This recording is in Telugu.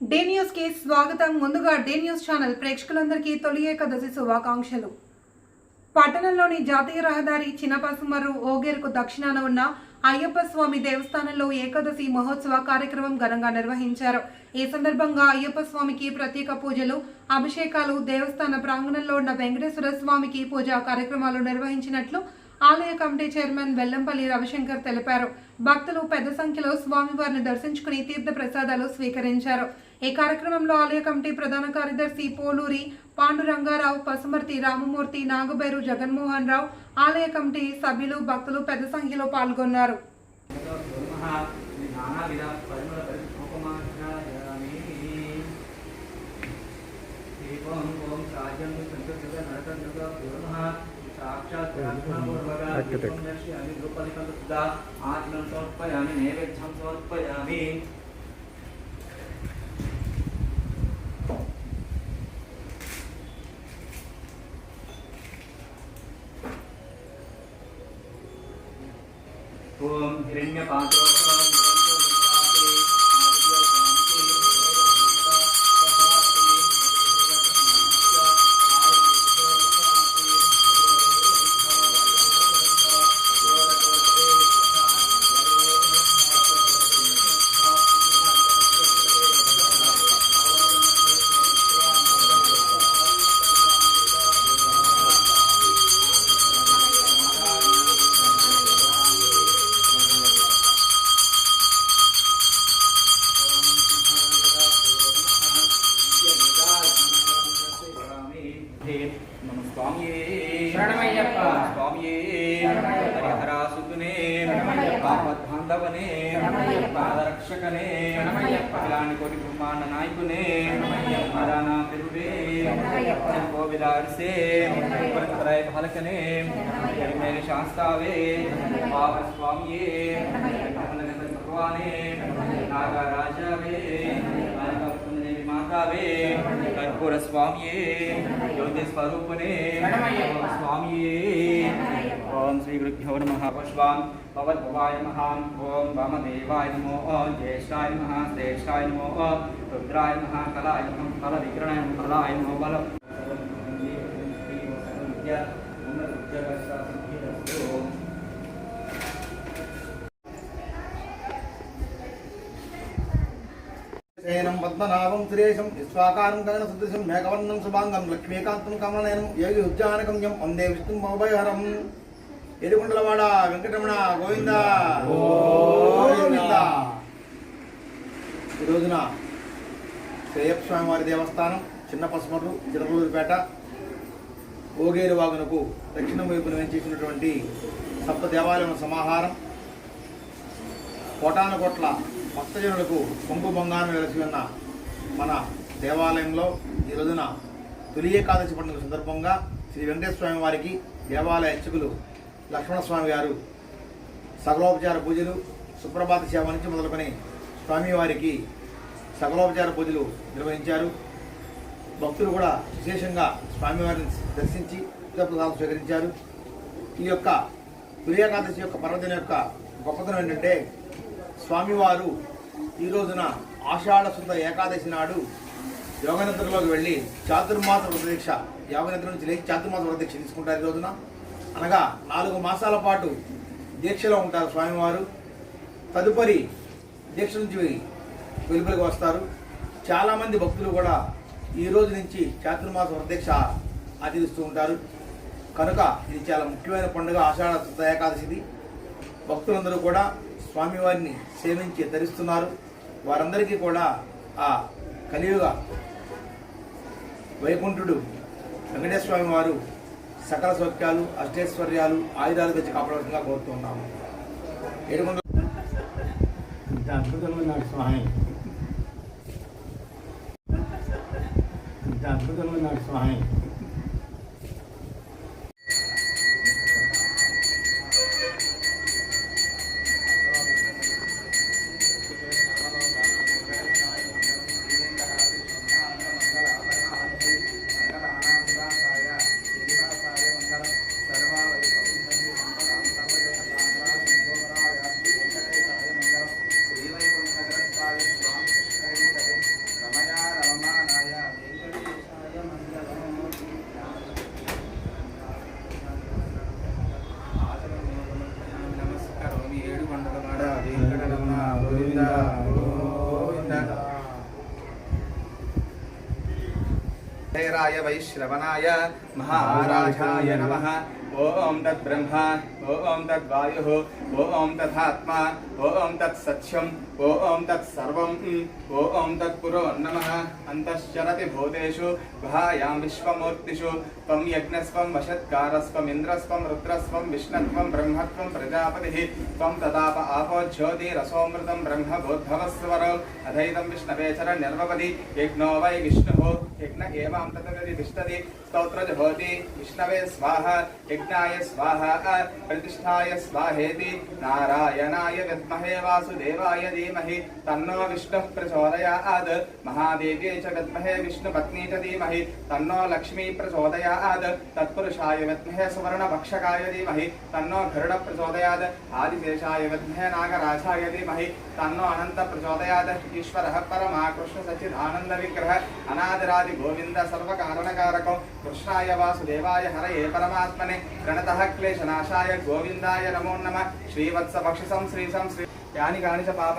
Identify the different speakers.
Speaker 1: డే న్యూస్కి స్వాగతం. ముందుగా డే న్యూస్ ఛానల్ ప్రేక్షకులందరికీ తొలి ఏకాదశి శుభాకాంక్షలు. పట్టణంలోని జాతీయ రహదారి చిన్నపసుమరు ఓగేరుకు దక్షిణాన ఉన్న అయ్యప్ప స్వామి దేవస్థానంలో ఏకాదశి మహోత్సవ కార్యక్రమం ఘనంగా నిర్వహించారు. ఈ సందర్భంగా అయ్యప్ప స్వామికి ప్రత్యేక పూజలు అభిషేకాలు దేవస్థాన ప్రాంగణంలో ఉన్న వెంకటేశ్వర స్వామికి పూజా కార్యక్రమాలు నిర్వహించినట్లు ఆలయ కమిటీ చైర్మన్ వెల్లంపల్లి రవిశంకర్ తెలిపారు. భక్తులు పెద్ద సంఖ్యలో స్వామివారిని దర్శించుకుని తీర్థ ప్రసాదాలు స్వీకరించారు. ఈ కార్యక్రమంలో ఆలయ కమిటీ ప్రధాన కార్యదర్శి పోలూరి పాండురంగారావు పసుమర్తి రామమూర్తి నాగబేరు జగన్మోహన్ రావు ఆలయ కమిటీ సభ్యులు భక్తులు పెద్ద సంఖ్యలో పాల్గొన్నారు.
Speaker 2: 应该把。హిరణ్యపాత్రో నమ
Speaker 3: శరణమయ్యప్ప.
Speaker 2: బాంధవనే. పాదరక్షకనే. కోటి బ్రహ్మాండ నాయకునే. మదానా తిరుడే. ఫలకనే శాస్తావే. స్వామియే. భగవానే. నాగరాజావే. మాతావే.
Speaker 3: శరణమయ్యప్ప.
Speaker 2: కర్పూర స్వామియే
Speaker 3: శరణమయ్యప్ప.
Speaker 2: జ్యోతి స్వరూపనే
Speaker 3: శరణమయ్యప్ప.
Speaker 2: ఓం స్వామియే
Speaker 3: శరణమయ్యప్ప.
Speaker 2: ఓం శ్రీ గురుభ్యో నమ పుష్పాం భవద్భవాయ మహాం ఓం వామదేవాయ నమో ఓం జ్యేష్ఠాయ నమ శ్రేష్ఠాయ నమో ఓం రుద్రాయ నమ కళాయ నమ
Speaker 4: శయనం పద్మనాభం సురేశం విశ్వాకారం గగన సదృశం మేఘవర్ణం శుభాంగం లక్ష్మీకాంతం కమలనయనం యోగి ఉజ్జానగమ్యం వందే విష్ణు మోభయహరం ఎదుగుండలవాడ వెంకటరమణ గోవింద. గోవింద. ఈ రోజున శ్రేయప్ప స్వామివారి దేవస్థానం చిన్న పసుమర్రు చిరకలూరుపేట ఓగేరు వాగునకు దక్షిణం వైపున వెంచేసినటువంటి సప్త దేవాలయం సమాహారం కోటాను కోట్ల భక్తజనులకు కొంపు బంగారం వెలసి ఉన్న మన దేవాలయంలో ఈ రోజున తొలి ఏకాదశి పండుగ సందర్భంగా శ్రీ వెంకటేశ్వర స్వామి వారికి దేవాలయ అర్చకులు లక్ష్మణస్వామి గారు సకలోపచార పూజలు సుప్రభాత సేవ నుంచి మొదలుకొని స్వామివారికి సకలోపచార పూజలు నిర్వహించారు. భక్తులు కూడా విశేషంగా స్వామివారిని దర్శించి తీర్థప్రసాదం స్వీకరించారు. ఈ యొక్క తొలి ఏకాదశి యొక్క పర్వదిన యొక్క గొప్పతనం ఏంటంటే స్వామివారు ఈ రోజున ఆషాఢ శుద్ధ ఏకాదశి నాడు యోగనిద్రలోకి వెళ్ళి చాతుర్మాస వ్రతదీక్ష యోగనిద్ర నుంచి లేచి చాతుర్మాస వ్రతదీక్ష తీసుకుంటారు ఈ రోజున. అనగా నాలుగు మాసాల పాటు దీక్షలో ఉంటారు స్వామివారు. తదుపరి దీక్ష నుంచి వెలుపలికి వస్తారు. చాలామంది భక్తులు కూడా ఈ రోజు నుంచి చాతుర్మాస వ్రతదీక్ష ఆచరిస్తూ ఉంటారు. కనుక ఇది చాలా ముఖ్యమైన పండుగ ఆషాఢ శుద్ధ ఏకాదశిది. భక్తులందరూ కూడా స్వామివారిని సేవించి ధరిస్తున్నారు. వారందరికీ కూడా ఆ కలియుగ వైకుంఠుడు వెంకటేశ్వర స్వామి వారు సకల సౌఖ్యాలు అష్టైశ్వర్యాలు ఆయుధాలు తెచ్చి కాపాడవలసిందిగా కోరుతున్నాము. ఏడుకొండ
Speaker 5: ఇంత అద్భుతమైన స్వామి అద్భుతమైన స్వామి
Speaker 6: హేరాయ వైశ్రవణాయ మహారాజాయ నమ ఓం తద్బ్రహ్మ ఓం తద్వాయు ఓం తథాత్మ ఓం తత్సత్యం ఓం తత్సర్వం ఓం తత్పురో నమ అంతశ్చరతి భూతేషు గుహాయాం విశ్వమూర్తిషు త్వం యజ్ఞస్వం వశత్కారస్వం ఇంద్రస్వం రుద్రస్వం విష్ణత్వం బ్రహ్మత్వం ప్రజాపతి త్వం తదాప ఆపో జ్యోతి రసోమృతం బ్రహ్మ బ్రహ్మభూద్భవస్వరో అధైతం విష్ణవేచర నిర్వపది యజ్ఞో వై విష్ణు యజ్ఞ ఏవాం తతగతి తిష్టతి స్తోత్రజ భవతి విష్ణవే స్వాహ యజ్ఞాయ స్వాహ ప్రతిష్టాయ స్వాహేతి నారాయణాయ విద్మహే వాసుదేవాయ ధీమహి తన్నో విష్ణు ప్రచోదయాద్ మహాదేవ్యై చ విద్మహే విష్ణుపత్నీ చ ధీమహి తన్నో లక్ష్మీ ప్రచోదయాద్ తత్పురుషాయ విద్మహే సువర్ణభక్షకాయ ధీమహి తన్నో గరుడ ప్రచోదయాద్ ఆదిశేషాయ విద్మహే నాగరాజాయ ధీమహి తన్నో అనంత ప్రచోదయాద్ ఈశ్వర పరమాకృష్ణ సచిదానంద విగ్రహ అనాదిరాది గోవింద సర్వకారణకారకం కృష్ణాయ వాసుదేవాయ హరయే పరమాత్మనే ప్రణత క్లేశనాశాయ గోవిందాయ నమో నమ శ్రీవత్స భక్షసం శ్రీశం శ్రీ యాని కాని చ పాప